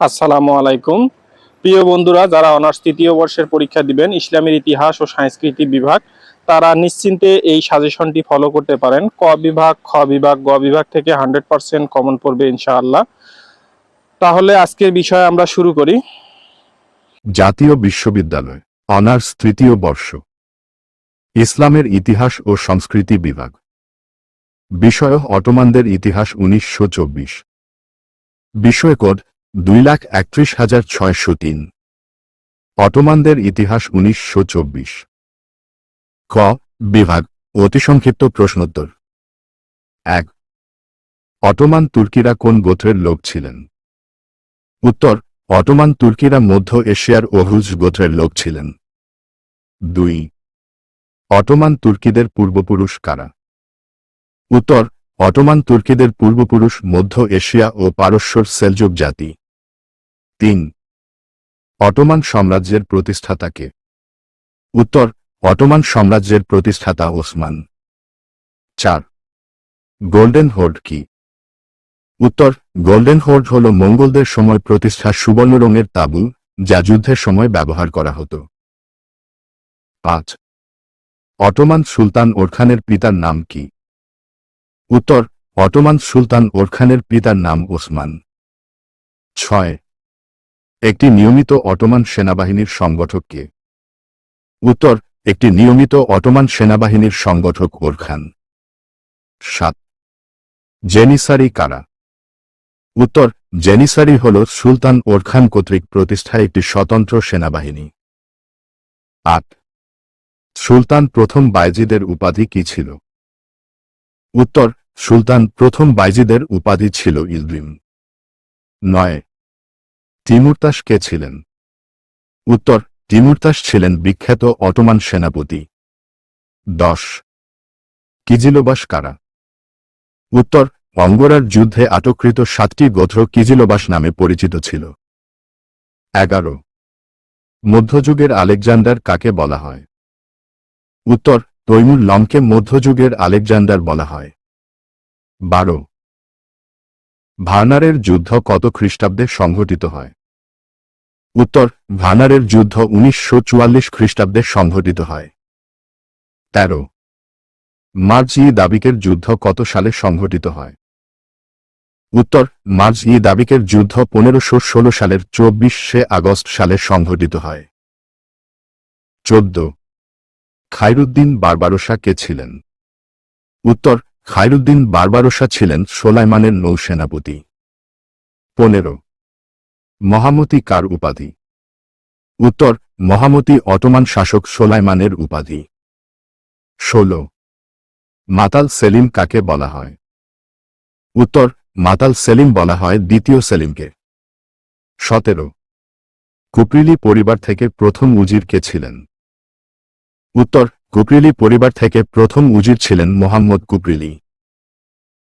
আসসালামু আলাইকুম। প্রিয় বন্ধুরা, যারা অনার্স তৃতীয় বর্ষের পরীক্ষা দিবেন, ইসলামের ইতিহাস ও সংস্কৃতি বিভাগ, তারা নিশ্চিন্তে এই সাজেশনটি ফলো করতে পারেন। ক বিভাগ, খ বিভাগ, গ বিভাগ থেকে হান্ড্রেড পার্সেন্ট কমন পড়বে ইনশাআল্লাহ। তাহলে আজকের বিষয় আমরা শুরু করি। জাতীয় বিশ্ববিদ্যালয়, অনার্স তৃতীয় বর্ষ, ইসলামের ইতিহাস ও সংস্কৃতি বিভাগ। বিষয় অটোমানদের ইতিহাস উনিশশো চব্বিশ। বিষয় কোড দুই লাখ একত্রিশ হাজার ছয়শো তিন। অটোমানদের ইতিহাস উনিশশো চব্বিশ। ক, বিভাগ অতিসংক্ষিপ্ত প্রশ্নোত্তর। এক, অটোমান তুর্কিরা কোন গোত্রের লোক ছিলেন? উত্তর, অটোমান তুর্কিরা মধ্য এশিয়ার ওহুজ গোত্রের লোক ছিলেন। দুই, অটোমান তুর্কিদের পূর্বপুরুষ কারা? উত্তর, অটোমান তুর্কিদের পূর্বপুরুষ মধ্য এশিয়া ও পারস্যর সেলজুক জাতি। তিন। অটোমান সাম্রাজ্যের প্রতিষ্ঠাতাকে। উত্তর, অটোমান সাম্রাজ্যের প্রতিষ্ঠাতা ওসমান। চার। গোল্ডেন হোর্ড কি? উত্তর, গোল্ডেন হোর্ড হল মঙ্গলদের সময় প্রতিষ্ঠা সুবর্ণ রঙের তাঁবু, যা যুদ্ধের সময় ব্যবহার করা হতো। পাঁচ। অটোমান সুলতান ওরখানের পিতার নাম কি? উত্তর, অটোমান সুলতান ওরখানের পিতার নাম ওসমান। ছয়। একটি নিয়মিত অটোমান সেনাবাহিনীর সংগঠক কে? উত্তর, একটি নিয়মিত অটোমান সেনাবাহিনীর সংগঠক ওরখান সাত। জেনিসারি কারা? উত্তর, জেনিসারি হল সুলতান ওরখান কর্তৃক প্রতিষ্ঠা একটি স্বতন্ত্র সেনাবাহিনী। আট। সুলতান প্রথম বাইজিদের উপাধি কি ছিল? উত্তর, সুলতান প্রথম বাইজিদের উপাধি ছিল ইলদ্রিম। নয়। তিমুরতাস কে ছিলেন? উত্তর, তিমুরতাস ছিলেন বিখ্যাত অটোমান সেনাপতি। দশ, কিজিলোবাস কারা? উত্তর, অঙ্গরার যুদ্ধে আটককৃত সাতটি গোত্র কিজিলোবাস নামে পরিচিত ছিল। এগারো, মধ্যযুগের আলেকজান্ডার কাকে বলা হয়? উত্তর, তৈমুর লমকে মধ্যযুগের আলেকজান্ডার বলা হয়। বারো, ভার্নারের যুদ্ধ কত খ্রিস্টাব্দে সংঘটিত হয়? উত্তর, ভানারের যুদ্ধ উনিশশো চুয়াল্লিশ খ্রিস্টাব্দে সংঘটিত হয়। তেরো মার্চ ই দাবিকের যুদ্ধ কত সালে সংঘটিত হয়? উত্তর মার্চ ই দাবিকের যুদ্ধ পনেরোশো ষোলো সালের চব্বিশে আগস্ট সালে সংঘটিত হয়। চোদ্দ, খায়রুদ্দিন বারবারোসা কে ছিলেন? উত্তর, খায়রুদ্দিন বারবারোসা ছিলেন সোলাইমানের নৌসেনাপতি। পনেরো মহামতি কার উপাধি? উত্তর, মহামতি অটোমান শাসক সোলাইমানের উপাধি। ষোলো, মাতাল সেলিম কাকে বলা হয়? উত্তর, মাতাল সেলিম বলা হয় দ্বিতীয় সেলিমকে। সতেরো, কুপরিলি পরিবার থেকে প্রথম উজির কে ছিলেন? উত্তর, কুপরিলি পরিবার থেকে প্রথম উজির ছিলেন মোহাম্মদ কুপরিলি।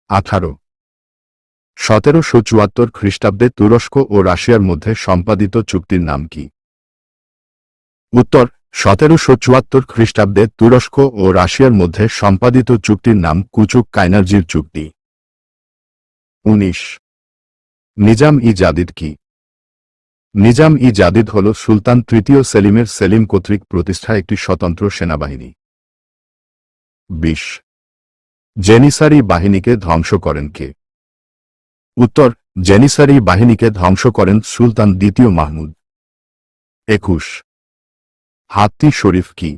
আঠারো সতেরোশো চুয়াত্তর খ্রিস্টাব্দে তুরস্ক ও রাশিয়ার মধ্যে সম্পাদিত চুক্তির নাম কি? উত্তর, সতেরোশো চুয়াত্তর খ্রিস্টাব্দে তুরস্ক ও রাশিয়ার মধ্যে সম্পাদিত চুক্তির নাম কুচুক কাইনার্জির চুক্তি। উনিশ নিজাম ই জাদিদ কি? নিজাম ই জাদিদ হল সুলতান তৃতীয় সেলিমের সেলিম কর্তৃক প্রতিষ্ঠা একটি স্বতন্ত্র সেনাবাহিনী। বিশ, জেনিসারি বাহিনীকে ধ্বংস করেন কে? উত্তর, জেনিসারি বাহিনীকে ধ্বংস করেন সুলতান দ্বিতীয় মাহমুদ। একুশ। হাত্তি শরীফ কি?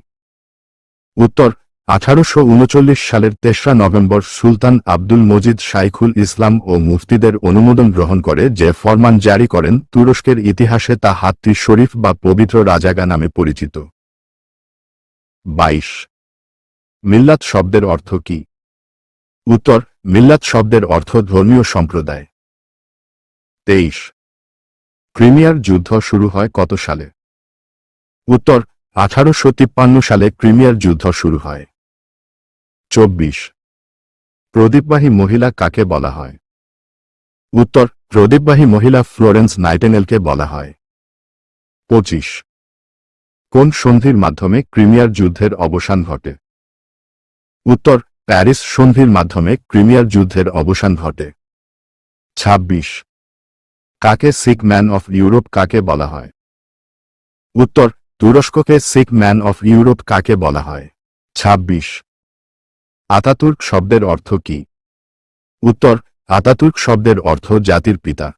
উত্তর, আঠারোশো উনচল্লিশ সালের তেসরা নভেম্বর সুলতান আব্দুল মজিদ শাইখুল ইসলাম ও মুফতিদের অনুমোদন গ্রহণ করে যে ফরমান জারি করেন, তুরস্কের ইতিহাসে তা হাত্তি শরীফ বা পবিত্র রাজাগা নামে পরিচিত। বাইশ। মিল্লাত শব্দের অর্থ কি? উত্তর মিল্লাত শব্দের অর্থ ধর্মীয় সম্প্রদায়। তেইশ। ক্রিমিয়ার যুদ্ধ শুরু হয় কত সালে? উত্তর, আঠারোশো তিপ্পান্ন সালে ক্রিমিয়ার যুদ্ধ শুরু হয়। চব্বিশ। প্রদীপবাহী মহিলা কাকে বলা হয়? উত্তর, প্রদীপবাহী মহিলা ফ্লোরেন্স নাইটেনেলকে বলা হয়। পঁচিশ। কোন সন্ধির মাধ্যমে ক্রিমিয়ার যুদ্ধের অবসান ঘটে? উত্তর প্যারিস সন্ধির মাধ্যমে ক্রিমিয়ার যুদ্ধের অবসান ঘটে। ২৬ কাকে সিক ম্যান অফ ইউরোপ কাকে বলা হয়? উত্তর, তুরস্ককে সিক ম্যান অফ ইউরোপ কাকে বলা হয়? ২৬ আতাতুর্ক শব্দের অর্থ কি? উত্তর, আতাতুর্ক শব্দের অর্থ জাতির পিতা।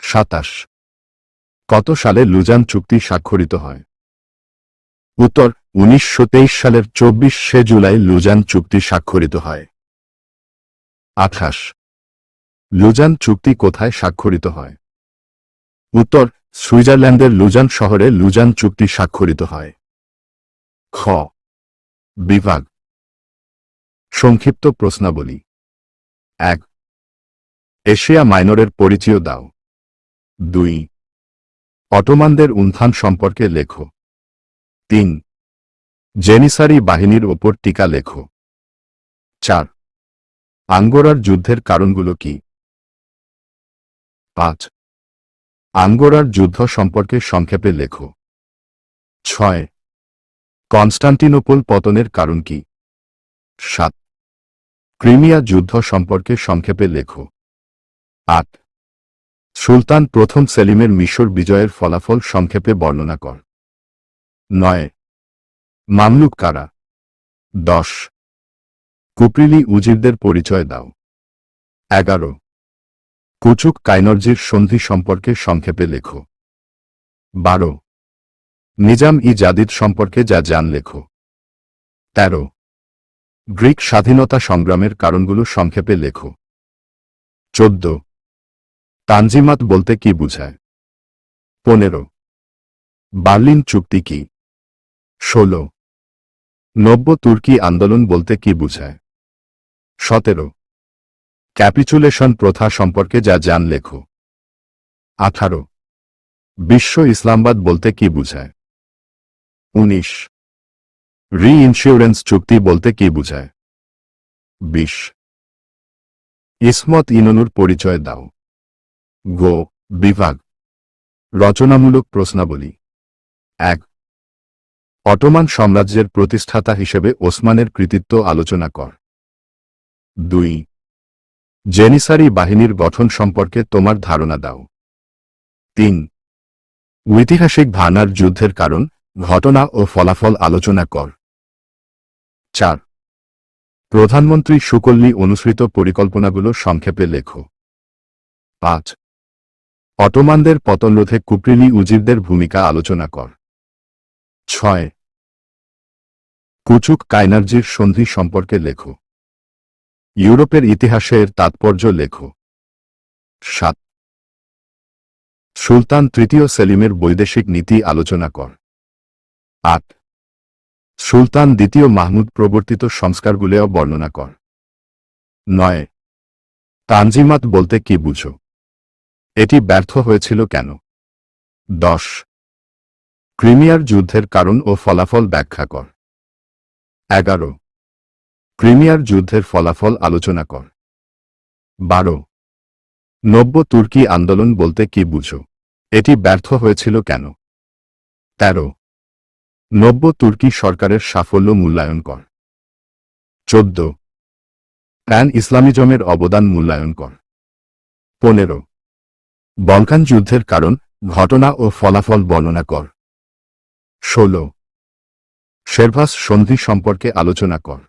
সাতাশ। কত সালে লুজান চুক্তি স্বাক্ষরিত হয়? উত্তর উনিশশো তেইশ সালের চব্বিশ জুলাই লুজান চুক্তি স্বাক্ষরিত হয়। আঠাশ। লুজান চুক্তি কোথায় স্বাক্ষরিত হয়? উত্তর, সুইজারল্যান্ডের লুজান শহরে লুজান চুক্তি স্বাক্ষরিত হয়। খ। বিভাগ। সংক্ষিপ্ত প্রশ্নাবলী। এক। এশিয়া মাইনরের পরিচয় দাও। দুই। অটোমানদের উত্থান সম্পর্কে লেখো। তিন। জেনিসারি বাহিনীর ওপর টিকা লেখো। চার। আঙ্গোরার যুদ্ধের কারণগুলো কি? পাঁচ। আঙ্গোরার যুদ্ধ সম্পর্কে সংক্ষেপে লেখো। ছয়। কনস্টান্টিনোপল পতনের কারণ কি? সাত। ক্রিমিয়া যুদ্ধ সম্পর্কে সংক্ষেপে লেখো। আট। সুলতান প্রথম সেলিমের মিশর বিজয়ের ফলাফল সংক্ষেপে বর্ণনা কর। নয়। মামলুক কারা? দশ। কুপ্রিলি উজিরদের পরিচয় দাও। এগারো। কুচুক কাইনর্জির সন্ধি সম্পর্কে সংক্ষেপে লেখো। বারো। নিজাম ই জাদিদ সম্পর্কে যা জান লেখো। তেরো। গ্রিক স্বাধীনতা সংগ্রামের কারণগুলো সংক্ষেপে লেখো। চোদ্দ। তানজিমাত বলতে কি বুঝায়? পনেরো। বার্লিন চুক্তি কি? ষোলো। নব্য তুর্কি আন্দোলন বলতে কি বুঝায়? সতেরো। ক্যাপিচুলেশন প্রথা সম্পর্কে যা জান লেখো। আঠারো। বিশ্ব ইসলামবাদ বলতে কি বুঝায়? উনিশ। রি ইন্স্যুরেন্স চুক্তি বলতে কি বুঝায়? বিশ। ইসমত ইননুর পরিচয় দাও। গো, বিভাগ। রচনামূলক প্রশ্নাবলী। এক। অটোমান সাম্রাজ্যের প্রতিষ্ঠাতা হিসেবে ওসমানের কৃতিত্ব আলোচনা কর। দুই। জেনিসারি বাহিনীর গঠন সম্পর্কে তোমার ধারণা দাও। তিন। ঐতিহাসিক ভানার যুদ্ধের কারণ, ঘটনা ও ফলাফল আলোচনা কর। চার। প্রধানমন্ত্রী সুকল্লি অনুসৃত পরিকল্পনাগুলো সংক্ষেপে লেখো। পাঁচ। অটোমানদের পতন রোধে কুপ্রিলি উজিরদের ভূমিকা আলোচনা কর। ছয়। কুচুক কাইনার্জির সন্ধি সম্পর্কে লেখো। ইউরোপের ইতিহাসের তাৎপর্য লেখো। সাত। সুলতান তৃতীয় সেলিমের বৈদেশিক নীতি আলোচনা কর। আট। সুলতান দ্বিতীয় মাহমুদ প্রবর্তিত সংস্কারগুলিও বর্ণনা কর। নয়। তানজিমাত বলতে কি বুঝো? এটি ব্যর্থ হয়েছিল কেন? দশ। ক্রিমিয়ার যুদ্ধের কারণ ও ফলাফল ব্যাখ্যা কর। এগারো। ক্রিমিয়ার যুদ্ধের ফলাফল আলোচনা কর। বারো। নব্য তুর্কি আন্দোলন বলতে কি বুঝো? এটি ব্যর্থ হয়েছিল কেন? তেরো। নব্য তুর্কি সরকারের সাফল্য মূল্যায়ন কর। চোদ্দ। প্যান ইসলামিজমের অবদান মূল্যায়ন কর। পনেরো। বলকান যুদ্ধের কারণ, ঘটনা ও ফলাফল বর্ণনা কর। ষোল। শেরভাস সন্ধি সম্পর্কে আলোচনা কর।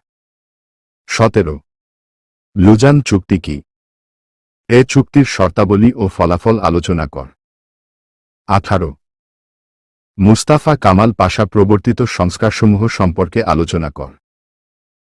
সতেরো। লুজান চুক্তি কি? এ চুক্তির শর্তাবলী ও ফলাফল আলোচনা কর। আঠারো। মুস্তাফা কামাল পাশা প্রবর্তিত সংস্কারসমূহ সম্পর্কে আলোচনা কর।